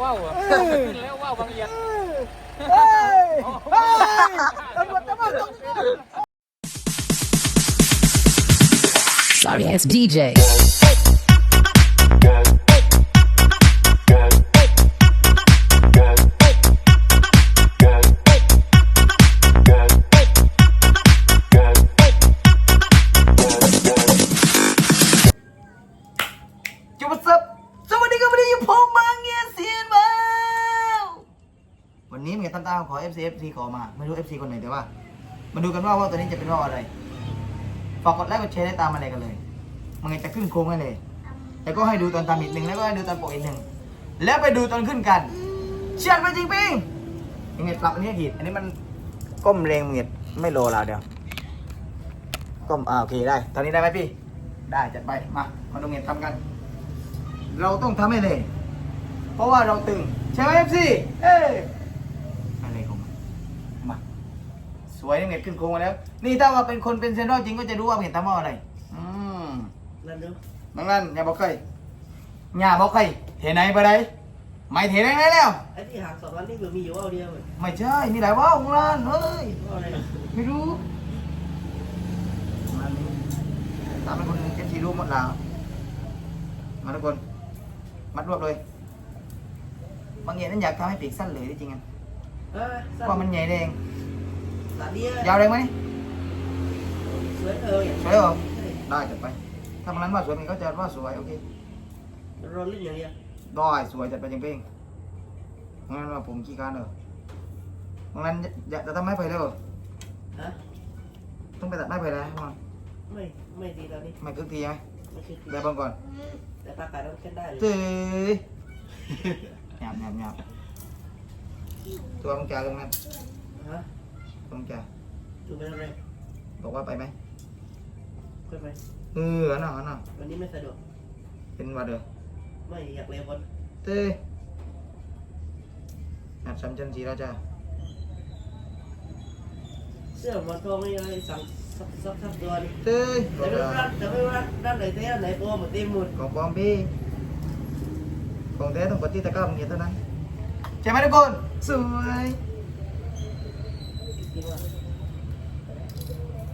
ว่าวอะขึ้นแล้วว่าวบางเอียดเฮ้ยเฮ้ยตำรวจตำรวจตำรวจ Sorry ass DJ. นี้เมียตั้มตามขอ FC FC ขอมา ไม่รู้ FC คนไหนแต่ว่า มาดูกันว่าว่าตัวนี้จะเป็นว่าอะไร ฝากกดไลค์กดแชร์ได้ตามอะไรกันเลย มันไงจะขึ้นโครงให้เลย แล้วก็ให้ดูตอนตามอีกหนึ่งแล้วก็ให้ดูตอนปกอีกหนึ่ง แล้วไปดูตอนขึ้นกัน เชียดไปจริงปิงยังไงปรับอันนี้ขีดอันนี้มันก้มเรงเงียดไม่โลละเดี๋ยว ก้มอ่าโอเคได้ ตอนนี้ได้ไหมพี่ ได้จัดไป มา มาดูเงียดทำกัน เราต้องทำให้เลย เพราะว่าเราตึงใช่ไหมเอฟซีเอ้ยอะไรของมันมา สวยเงียดขึ้นโครงมาแล้ว นี่ถ้าว่าเป็นคนเป็นเซนทรัลจริงก็จะรู้ว่าเงียดทำว่าอะไร อืมนั่นดูบางนั้นอย่าบอกใครอย่าบอกใครเทไหนไปไหนไม่เทไหนไหนแล้ว ไอ้ที่หักสองอันนี่คือมีอยู่เอาเดียวเลยไม่ใช่ มีหลายว่าวของร้านเฮ้ย ว่าอะไรไม่รู้มานี่ตามเป็นคนเอฟซีรู้หมดแล้ว มาทุกคน มัดรวบเลย บางอย่างนั้นอยากทำให้ปีกสั้นเลยที่จริงอะเออเพราะมันใหญ่แดงสัตว์เนี้ ยยาวแดงไหมสวยเอออย่างสวยเหรอได้จัดไปถ้ามันนั้นว่าสวยมันก็จะว่าสวยโอเครอนลิ้นอย่างเดียวได้สวยจัดไปจริงเป้งงั้นว่าผมขี้การเอองั้นอยากจะทำไม้ไผ่แล้วเหรอฮะต้องไปตัดไม้ไผ่แล้วมั้งไม่ไม่ดีแล้วนี่ไม่คึกทีไหมไม่ใช่เดี๋ยวเบังก่อนแต่ปากกาต้องเช็ดได้เลยเต้ยหยาบหยาบหยาบตัวมึงจ่าตรงนั้นฮะ ตัวมึงจ่าดูเป็นอะไรบอกว่าไปไหมขึ้นไหมเอออันน่ะอันน่ะวันนี้ไม่สะดวกเป็นวัดเด้อไม่อยากเร็วบนเต้ยนัดสามจันทร์สีแล้วจ้าเสื้อมันทองนี่อะไรสั่งซับซับซับตัวนี่เต้ยแต่ไม่รู้ร้านแต่ไม่รู้ร้านร้านไหนเท่ร้านไหนโปรหมดเต็มหมดของปลอมพี่ของแท้ต้องกดที่ตะกร้ามึงเห็นเท่านั้นใช่ไหมทุกคนสวย จริงว่า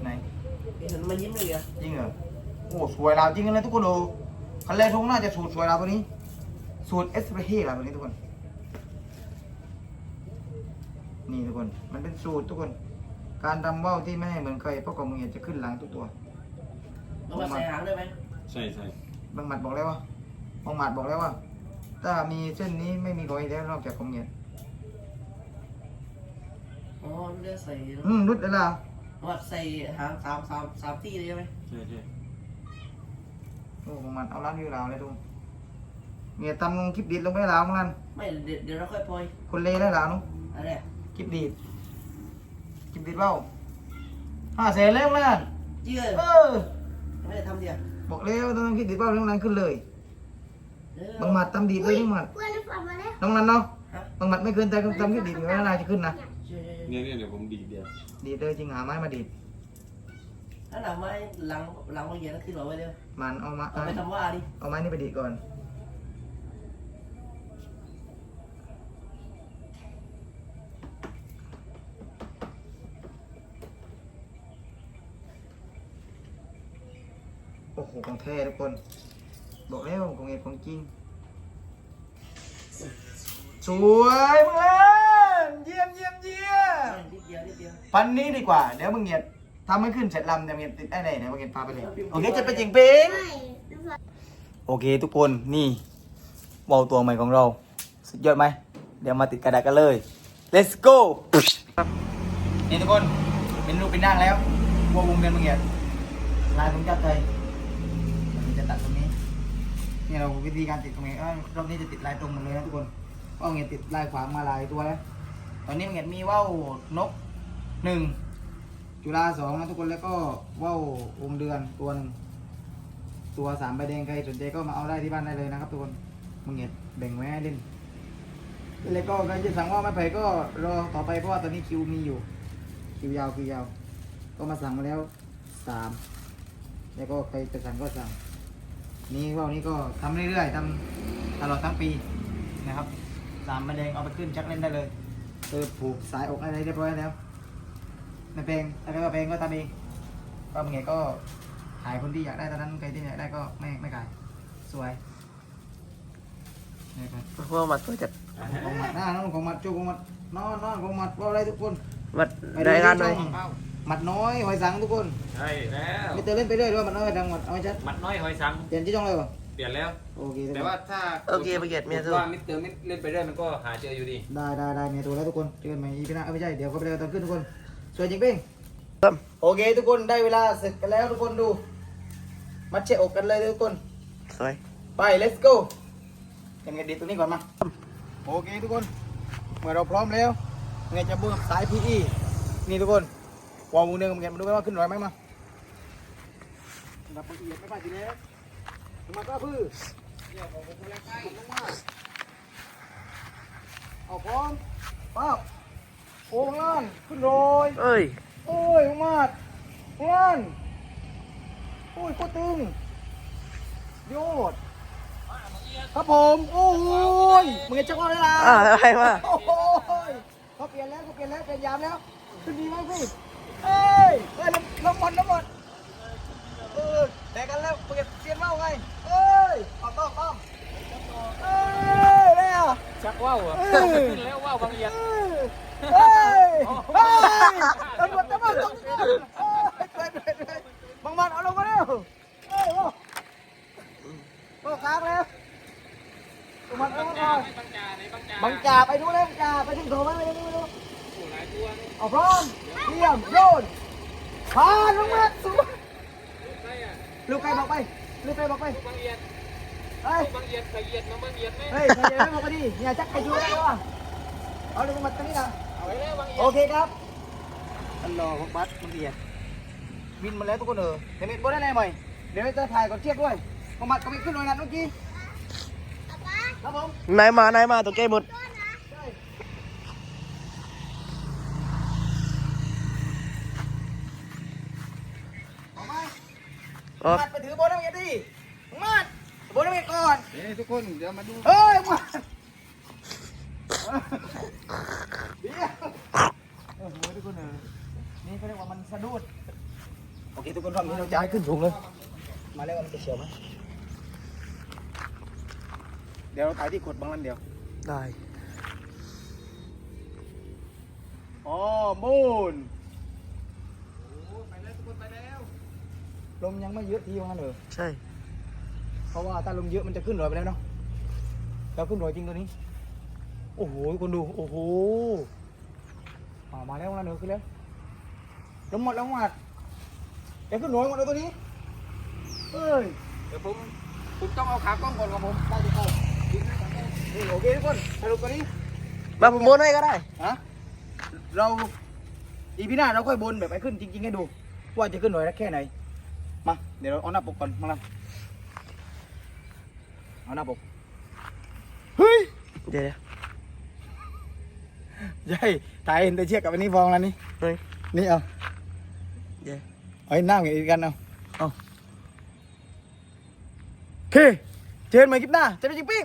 ไหนเห็นมันยิ้มเลยเหรอจริงเหรอโอ้สวยเราจริงเลยทุกคนดูคันแรกทุกน่าจะสูตรสวยเราตัวนี้ สูตรเอสเปรสเฮ่เราตัวนี้ทุกคน นี่ทุกคน มันเป็นสูตรทุกคน การทำว่าวที่ไม่ให้เหมือนใครเพราะกองมือจะขึ้นหลังทุกตัวเอามาใส่หางได้ไหมใช่ใช่บางหมัดบอกแล้วว่าบางหมัดบอกแล้วว่า ถ้ามีเส้นนี้ไม่มีของอีกแล้วนอกจากของเงียน อ๋อเลือกใส่อืมรุดแล้วล่ะวัดใส่หางสามสามสามที่เลยใช่ไหมใช่ใช่โอ้ของมันเอาล้านวิวลาวเลยทุกเงียนทำคลิปดีดลงไปแล้วมั้งนั่นไม่เดี๋ยวเดี๋ยวเราค่อยปล่อยคนเลแล้วล่ะนุ๊กอะไรอะคลิปดีดคลิปดีดเปล่าห้าแสนแล้วมั้งนั่นเจื้อเออ ไม่ได้ทำเดียวบอกแล้วต้องทำคลิปดีดเปล่าเรื่องนั้นขึ้นเลยเดี๋ยวบางหมัดทำดีดเลยน้องหมัดเพื่อนฝากมาแล้วน้องนั้นเนาะฮะบางหมัดไม่เกินใจทำคลิปดีดอยู่แล้วนายจะขึ้นนะ เชื่อเนี่ยเนี่ยเดี๋ยวผมดีดเดียวดีดเลยจริงหาไม้มาดีดถ้าหนังไม้หลังหลังบางอย่างก็ขึ้นหัวไว้เร็วมันเอามาเอาไปทำว่าดิเอาไม้นี่ไปดีดก่อนโอ้โหของแท้ทุกคน บอกแล้วของเอกของจริง สวยมึงเล่นเยี่ยมเยี่ยมเยี่ยม นิด เดียวนิดเดียวปันนี้ดีกว่า เดี๋ยวมึงเงียดทำให้ขึ้นเสร็จลำเดี๋ยวมึงเงียดติดได้ไหนเดี๋ยวมึงเงียดพาไปเลยโอเคจะเป็นจริงเพลงไม่น้ำฝาโอเค ทุกคนนี่วอลตัวใหม่ของเรา สุดยอดไหม เดี๋ยวมาติดกระดาษกันเลย let's go นี่ทุกคนเป็นรูปเป็นร่างแล้ววงวงเดินมึงเงียดลายผมจับใจมันจะตัดตรงนี้นี่เราวิธีการติดตรงนี้เอ้ยรอบนี้จะติดลายตรงหมดเลยนะทุกคนว่าวเงียดติดลายขวางมาลายตัวแล้ว ตอนนี้มึงเงียดมีว่าวนก หนึ่งจุฬาสองนะทุกคนแล้วก็ว่ายวงเดือนตัวหนึ่งตัวสามใบแดงใครสนใจก็มาเอาได้ที่บ้านได้เลยนะครับทุกคนมึงเห็นแบ่งไว้ให้เล่นแล้วก็ใครจะสั่งว่าไม่ไปก็รอต่อไปเพราะว่าตอนนี้คิวมีอยู่ คิวยาวคิวยาว ก็มาสั่งมาแล้วสามแล้วก็ใครจะสั่งก็สั่ง นี่ว่าวนี้ก็ทำเรื่อยๆทำตลอดทั้งปีนะครับสามใบแดงเอาไปขึ้นชักเล่นได้เลยเออผูกสายอกอะไรเรียบร้อยแล้ว ไม่เพลงถ้าไม่ว่าเพลงก็ทำเองก็เป็นไงก็ขายคนที่อยากได้ตอนนั้นใครที่อยากได้ก็ไม่ไม่ขายสวยนี่ครับพวกมาตัวจัดของมัดหน้าน้องของมัดจูของมัดนอนนอนของมัดว่าอะไรทุกคนวัดรายงานหน่อยมัดน้อยหอยสังทุกคนใช่แล้วไม่เตอเล่นไปเรื่อยด้วยมัดน้อยดังมัดเอาไม่ชัดมัดน้อยหอยสังเปลี่ยนที่ช่องเลยเหรอเปลี่ยนแล้วโอเคทุกคนแต่ว่าถ้าโอเคไปเกียรติเมียกสู้ดว่ามิสเตอร์มิสเล่นไปเรื่อยมันก็หาเจออยู่ดีได้ได้ได้เมียตัวแล้วทุกคนเจอกันใหม่อีพีหน้าเอ้ยไม่ใช่เดี๋ยวก็ไปเจอตอนขึ้นทุกคน สวยจริงป้งครับโอเคทุกคนได้เวลาเสร็จกันแล้วทุกคนดู มัดเชะอกกันเลยทุกคน สวยไป let's go เห็นกันดีตรงนี้ก่อนมา โอเคทุกคน เมื่อเราพร้อมแล้วไงจะเบิกสาย PE นี่ทุกคนวอลมูเนืองเหมือนกันมาดูไหมว่าขึ้นร้อยไหมมาดับละเอียดไม่พลาดทีแล้วมาก็พื้เนี่ยของผมแรงไปลงมาเอาพร้อมป้าบ โอ้งล่านขึ้นโรยเอ้ยโอ้ยมาดงานโอ้ยโคตรตึงโยดครับผมโอ้ยมึงจะจักว่าอะไรล่ะอ่าอะไรมาโอ้ยเขาเปลี่ยนแล้วเขาเปลี่ยนแล้วเปลี่ยนยามแล้วขึ้นดีไหมพี่เอ้ยเอ้ยน้ำน้ำมันน้ำมันเออแต่กันแล้วเปลี่ยนเปลี่ยนเมาไงเอ้ยเอาต้องต้องเอ้ยเนี่ยชักว่าวอะเออขึ้นแล้วว่าวบางเอียดเอกไปบางเอียดเฮ้ยบางเอียดใส่เอียดมาบางเอียดไหมเฮ้ยใครจะไม่บอกไปดิอย่าจักไปดูได้วะเอาลงมาตรงนี้นะเอาไว้แล้วบางเอียโอดเคครับอันรอของบัสมันเอียดบินมาแล้วทุกคนเออเดี๋ยวมีบนได้ไหนใหม่เดี๋ยวจะถ่ายก่อนเทียบด้วยของบัสก็มีขึ้นหน่อยนะเมื่อกี้ครับผมนายมานายมาตัวแกหมด เอาไหม ออกมัดไปถือบนน้ำเงี้ยดิมัดบนน้ำเงี้ยก่อนเฮ้ยทุกคนเดี๋ยวมาดูเฮ้ยมัดเดี๋ยวโอ้โหทุกคนเออนี่เขาเรียกว่ามันสะดุดโอเคทุกคนทำนี้เราจะให้ขึ้นสูงเลย มาแล้วมันจะเฉียวไหมเดี๋ยวเราถ่ายที่กดบางนั้นเดียวได้อ๋อมูน ลมยังไม่เยอะทีว่างั้นเหรอใช่ เพราะว่าถ้าลมเยอะมันจะขึ้นรอยไปแล้วเนาะแล้วขึ้นรอยจริงตัวนี้ โอ้โหคนดูโอ้โหอ่ามาแล้วมาเหนือขึ้นแล้วลมหมดแล้วหมดจะขึ้นรอยหมดแล้วตัวนี้เอ้ยเดี๋ยวผมผมต้องเอาขากล้องก่อนครับผมได้จะเข้านี่โอเคทุกคนสรุปตัวนี้ มาผมโมนให้ก็ได้ฮะเราอีพีหน้าเราค่อยบนแบบไปขึ้นจริง ๆ ให้ดู ว่าจะขึ้นหน่อยละแค่ไหน มาเดี๋ยวเราเอาหน้าปกก่อนมาลัเอาหน้าปกเฮ้ยเดี๋ยวเดี๋ยวใช่ถ่ายเห็นแต่เชือกกับอันนี้ฟองแล้วนี่เฮ้ยนี่เอาเดี๋ยวเอาให้หน้าอย่างอีกกันเอาเอาโอเคเจอกันใหม่คลิปหน้าจะไปจริงปิ๊ง